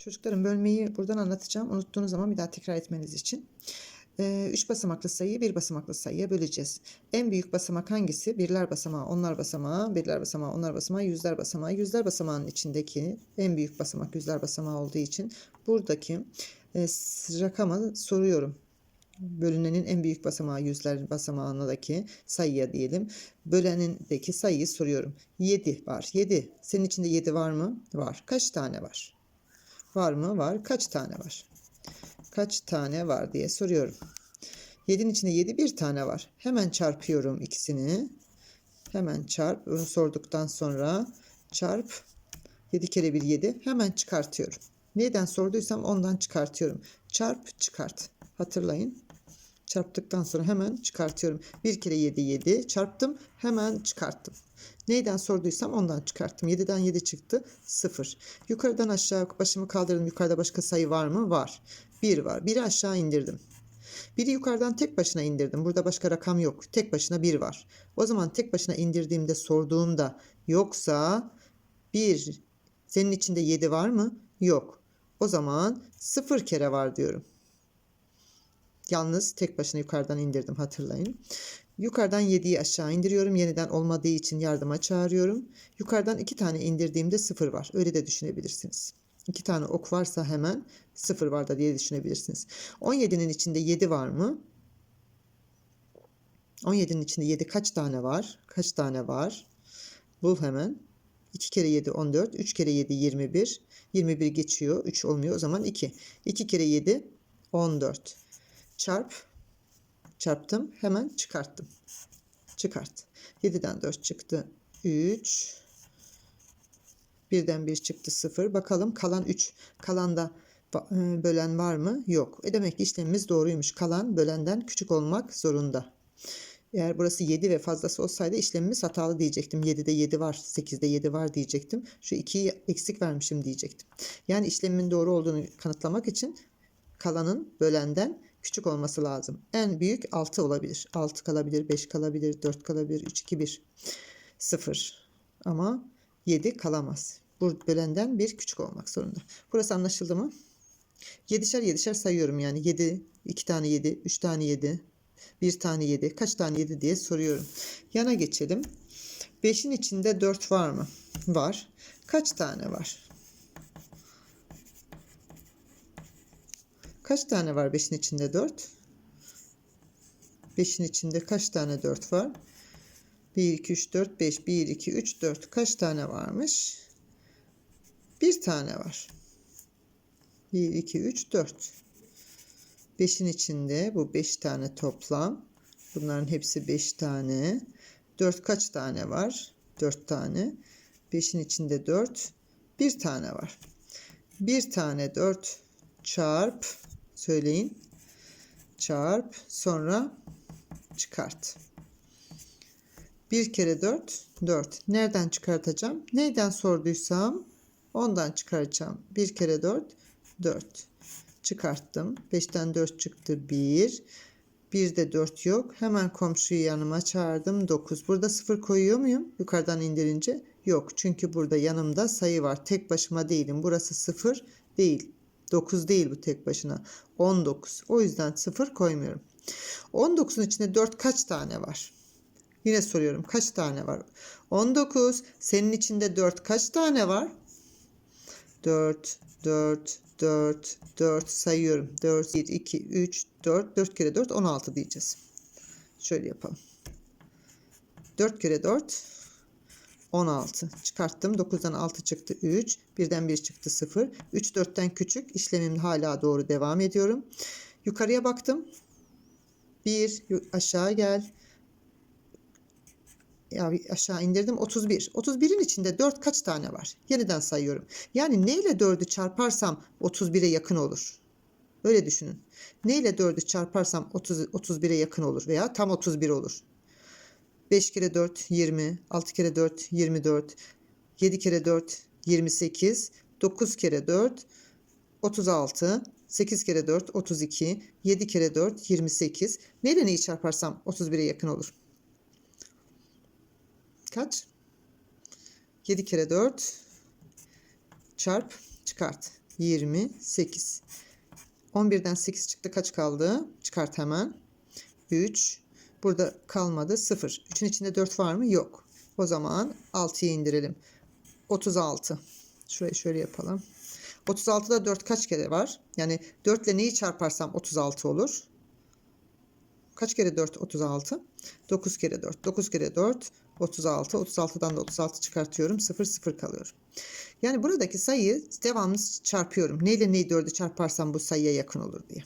Çocukların bölmeyi buradan anlatacağım. Unuttuğunuz zaman bir daha tekrar etmeniz için. 3 basamaklı sayıyı bir basamaklı sayıya böleceğiz. En büyük basamak hangisi? Birler basamağı, onlar basamağı, birler basamağı, onlar basamağı, yüzler basamağı. Yüzler basamağının içindeki en büyük basamak yüzler basamağı olduğu için buradaki e, rakamı soruyorum. Bölünenin en büyük basamağı yüzler basamağındaki sayıya diyelim. Bölenindeki sayıyı soruyorum. 7 var. 7. Senin içinde 7 var mı? Var. Kaç tane var? Var mı? Var. Kaç tane var? Kaç tane var diye soruyorum. 7'nin içinde 7 bir tane var. Hemen çarpıyorum ikisini. Hemen çarp. Bunu sorduktan sonra çarp. 7 kere 1 7. Hemen çıkartıyorum. Neden sorduysam ondan çıkartıyorum. Çarp çıkart. Hatırlayın. Çarptıktan sonra hemen çıkartıyorum. 1 kere 7 7 çarptım hemen çıkarttım. Neyden sorduysam ondan çıkarttım. 7'den 7 çıktı 0. Yukarıdan aşağı başımı kaldırdım. Yukarıda başka sayı var mı? Var. 1 var. 1'i aşağı indirdim. Biri yukarıdan tek başına indirdim. Burada başka rakam yok. Tek başına 1 var. O zaman tek başına indirdiğimde sorduğumda yoksa 1 senin içinde 7 var mı? Yok. O zaman 0 kere var diyorum. Yalnız tek başına yukarıdan indirdim hatırlayın. Yukarıdan 7'yi aşağı indiriyorum. Yeniden olmadığı için yardıma çağırıyorum. Yukarıdan 2 tane indirdiğimde 0 var. Öyle de düşünebilirsiniz. 2 tane ok varsa hemen 0 var da diye düşünebilirsiniz. 17'nin içinde 7 var mı? 17'nin içinde 7 kaç tane var? Kaç tane var? Bul hemen. 2 kere 7 14. 3 kere 7 21. 21 geçiyor. 3 olmuyor. O zaman 2. 2 kere 7 14 çarp çarptım hemen çıkarttım. Çıkart. 7'den 4 çıktı. 3 birden 1 çıktı 0. Bakalım kalan 3. Kalanda bölen var mı? Yok. E demek ki işlemimiz doğruymuş. Kalan bölenden küçük olmak zorunda. Eğer burası 7 ve fazlası olsaydı işlemimiz hatalı diyecektim. 7'de 7 var, 8'de 7 var diyecektim. Şu 2'yi eksik vermişim diyecektim. Yani işlemimin doğru olduğunu kanıtlamak için kalanın bölenden küçük olması lazım. En büyük 6 olabilir. 6 kalabilir, 5 kalabilir, 4 kalabilir, 3, 2, 1. 0. Ama 7 kalamaz. Bu bölenden bir küçük olmak zorunda. Burası anlaşıldı mı? 7'şer 7'şer sayıyorum yani. 7, 2 tane 7, 3 tane 7, 1 tane 7, kaç tane 7 diye soruyorum. Yana geçelim. 5'in içinde 4 var mı? Var. Kaç tane var? Kaç tane var 5'in içinde 4? 5'in içinde kaç tane 4 var? 1, 2, 3, 4, 5. 1, 2, 3, 4. Kaç tane varmış? Bir tane var. 1, 2, 3, 4. 5'in içinde bu 5 tane toplam. Bunların hepsi 5 tane. 4 kaç tane var? 4 tane. 5'in içinde 4. Bir tane var. Bir tane 4 çarp söyleyin. Çarp sonra çıkart. 1 kere 4 4. Nereden çıkartacağım? Neyden sorduysam ondan çıkaracağım. 1 kere 4 4. Çıkarttım. 5'ten 4 çıktı 1. Bir de 4 yok. Hemen komşuyu yanıma çağırdım. 9. Burada 0 koyuyor muyum? Yukarıdan indirince. Yok. Çünkü burada yanımda sayı var. Tek başıma değilim. Burası 0 değil. 9 değil bu tek başına. 19. O yüzden 0 koymuyorum. 19'un içinde 4 kaç tane var? Yine soruyorum kaç tane var? 19. Senin içinde 4 kaç tane var? 4, 4, 4, 4 sayıyorum. 4, 1, 2, 3, 4. 4 kere 4 16 diyeceğiz. Şöyle yapalım. 4 kere 4 16. Çıkarttım. 9'dan 6 çıktı 3. 1'den 1 çıktı 0. 3 4'ten küçük. İşlemim hala doğru devam ediyorum. Yukarıya baktım. 1 aşağı gel. Ya aşağı indirdim 31. 31'in içinde 4 kaç tane var? Yeniden sayıyorum. Yani ne ile 4'ü çarparsam 31'e yakın olur. Öyle düşünün. Ne ile 4'ü çarparsam 30 31'e yakın olur veya tam 31 olur. 5 kere 4 20, 6 kere 4 24, 7 kere 4 28, 9 kere 4 36, 8 kere 4 32, 7 kere 4 28. Neyle neyi çarparsam 31'e yakın olur. Kaç? 7 kere 4 çarp çıkart. 28. 11'den 8 çıktı. Kaç kaldı? Çıkart hemen. 3. Burada kalmadı. 0. 3'ün içinde 4 var mı? Yok. O zaman 6'yı indirelim. 36. Şurayı şöyle yapalım. 36'da 4 kaç kere var? Yani 4 ile neyi çarparsam 36 olur. Kaç kere 4? 36. 9 kere 4. 9 kere 4. 36. 36'dan da 36 çıkartıyorum. 0 0 kalıyor. Yani buradaki sayıyı devamlı çarpıyorum. Neyle neyi 4'ü çarparsam bu sayıya yakın olur diye.